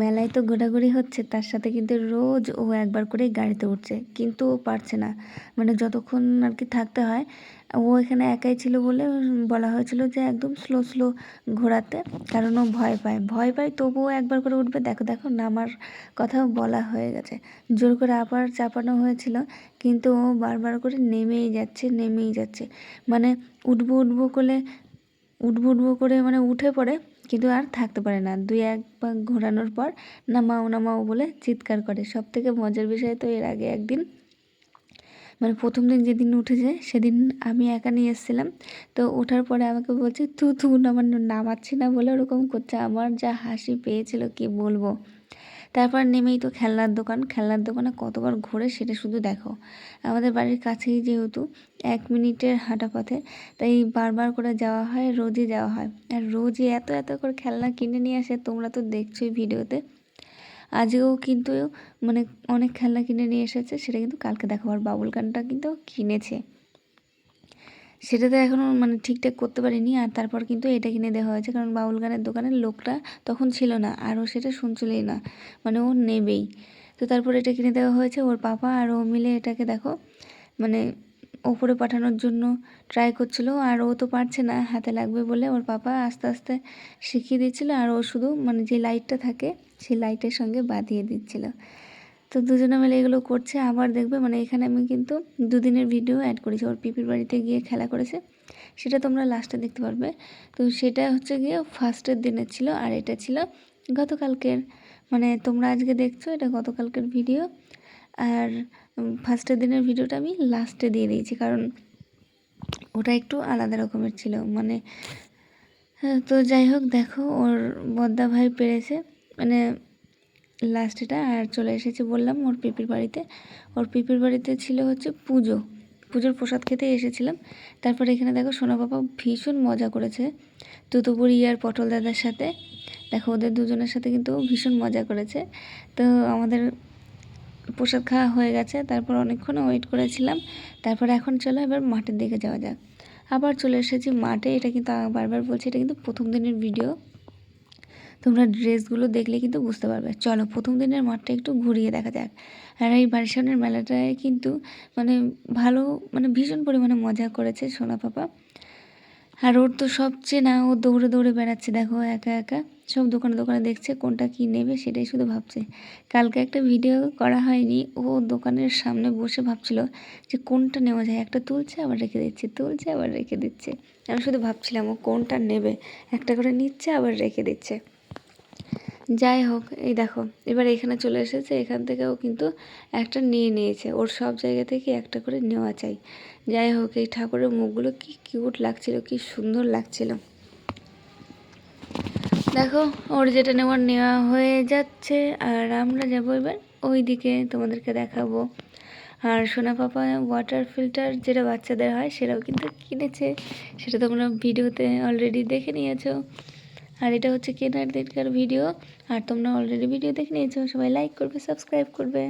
মেলায় তো ঘোরাঘুরি হচ্ছে, তার সাথে কিন্তু রোজ ও একবার করেই গাড়িতে উঠছে, কিন্তু ও পারছে না। মানে যতক্ষণ আর কি থাকতে হয়, ও এখানে একাই ছিল বলে বলা হয়েছিল যে একদম স্লো স্লো ঘোরাতে, কারণ ও ভয় পায়। ভয় পায়, তবুও একবার করে উঠবে। দেখো দেখো, নামার কথাও বলা হয়ে গেছে। জোর করে আবার চাপানো হয়েছিল, কিন্তু ও বারবার করে নেমেই যাচ্ছে নেমেই যাচ্ছে। মানে উঠবো উঠবো করে উঠবো উঠবো করে মানে উঠে পড়ে, কিন্তু আর থাকতে পারে না। দুই এক পাক ঘোরানোর পর নামাও নামাও বলে চিৎকার করে। সব থেকে মজার বিষয় তো এর আগে একদিন মানে প্রথম দিন যেদিন উঠেছে, সেদিন আমি একা নিয়ে এসেছিলাম। তো ওঠার পরে আমাকে বলছে, তু থু আমার নামাচ্ছি না বলে ওরকম করছে। আমার যা হাসি পেয়েছিল, কি বলব? তারপর নেমেই তো খেলনার দোকান। খেলনার দোকানে কতবার ঘোরে সেটা শুধু দেখো। আমাদের বাড়ির কাছেই যেহেতু এক মিনিটের হাঁটা পথে তাই বারবার করে যাওয়া হয়, রোজই যাওয়া হয়। আর রোজই এত এত করে খেলনা কিনে নিয়ে আসে, তোমরা তো দেখছোই ভিডিওতে। আজকেও কিন্তু মানে অনেক খেলনা কিনে নিয়ে এসেছে, সেটা কিন্তু কালকে দেখো। আর বাবুল গানটা কিন্তু কিনেছে। সেটা তো এখনও মানে ঠিকঠাক করতে পারিনি আর তারপর কিন্তু এটা কিনে দেওয়া হয়েছে। কারণ বাউল গানের দোকানের লোকটা তখন ছিল না আর ও সেটা শুনছিলই না। মানে ও নেবেই। তো তারপর এটা কিনে দেওয়া হয়েছে। ওর পাপা আর ও মিলে এটাকে দেখো মানে ওপরে পাঠানোর জন্য ট্রাই করছিল। আর ও তো পারছে না, হাতে লাগবে বলে ওর পাপা আস্তে আস্তে শিখিয়ে দিচ্ছিল। আর ও শুধু মানে যে লাইটটা থাকে, সেই লাইটের সঙ্গে বাঁধিয়ে দিচ্ছিল। তো দুজনে মিলে এগুলো করছে আবার দেখবে মানে এখানে আমি কিন্তু দুদিনের ভিডিও অ্যাড করেছি। ওর পিপির বাড়িতে গিয়ে খেলা করেছে সেটা তোমরা লাস্টে দেখতে পারবে। তো সেটা হচ্ছে গিয়ে ফার্স্টের দিনের ছিল আর এটা ছিল গতকালকের। মানে তোমরা আজকে দেখছ এটা গতকালকের ভিডিও আর ফার্স্টের দিনের ভিডিওটা আমি লাস্টে দিয়ে দিয়েছি কারণ ওটা একটু আলাদা রকমের ছিল। মানে হ্যাঁ, তো যাই হোক দেখো ওর বদ্দা ভাই পেরেছে। মানে লাস্টেটা আর চলে এসেছে বললাম ওর পিপির বাড়িতে। ওর পিপির বাড়িতে ছিল হচ্ছে পুজো। পুজোর প্রসাদ খেতে এসেছিলাম। তারপর এখানে দেখো সোনা বাবা ভীষণ মজা করেছে। তুতুপুরি আর পটল দাদার সাথে। দেখো ওদের দুজনের সাথে কিন্তু ভীষণ মজা করেছে। তো আমাদের প্রসাদ খাওয়া হয়ে গেছে। তারপর অনেকক্ষণ ওয়েট করেছিলাম। তারপর এখন চলো এবার মাঠের দিকে যাওয়া যাক। আবার চলে এসেছি মাঠে। এটা কিন্তু বারবার বলছি, এটা কিন্তু প্রথম দিনের ভিডিও তোমরা ড্রেসগুলো দেখলে কিন্তু বুঝতে পারবে। চলো, প্রথম দিনের মাঠটা একটু ঘুরিয়ে দেখা যাক। আর এই বারিশানের মেলাটায় কিন্তু মানে ভালো মানে ভীষণ পরিমাণে মজা করেছে সোনা পাপা। আর ওর তো সব চেনা, ও দৌড়ে দৌড়ে বেড়াচ্ছে, দেখো, একা একা। সব দোকানে দোকানে দেখছে কোনটা কী নেবে সেটাই শুধু ভাবছে। কালকে একটা ভিডিও করা হয়নি, ও দোকানের সামনে বসে ভাবছিল যে কোনটা নেওয়া যায়। একটা তুলছে, আবার রেখে দিচ্ছে, তুলছে, আবার রেখে দিচ্ছে। আমি শুধু ভাবছিলাম ও কোনটা নেবে। একটা করে নিচ্ছে, আবার রেখে দিচ্ছে। যাই হোক, এই দেখো, এবার এখানে চলে এসেছে, এখান থেকেও কিন্তু একটা নিয়ে নিয়েছে, ওর সব জায়গা থেকে একটা করে নেওয়া চাই। যাই হোক, এই ঠাকুরের মুখগুলো কি কিউট লাগছিল, কি সুন্দর লাগছিল। দেখো, ওর যেটা নেওয়ার নেওয়া হয়ে যাচ্ছে, আর আমরা যাব এবার ওই দিকে তোমাদেরকে দেখাবো। আর সোনা পাপা ওয়াটার ফিল্টার যেটা বাচ্চাদের হয়, সেটাও কিন্তু কিনেছে, সেটা তোমরা ভিডিওতে অলরেডি দেখে নিয়েছো। আর এটা হচ্ছে কেনার দিনকার ভিডিও। আর তোমরা অলরেডি ভিডিও দেখে নিয়েছো, সবাই লাইক করবে সাবস্ক্রাইব করবে।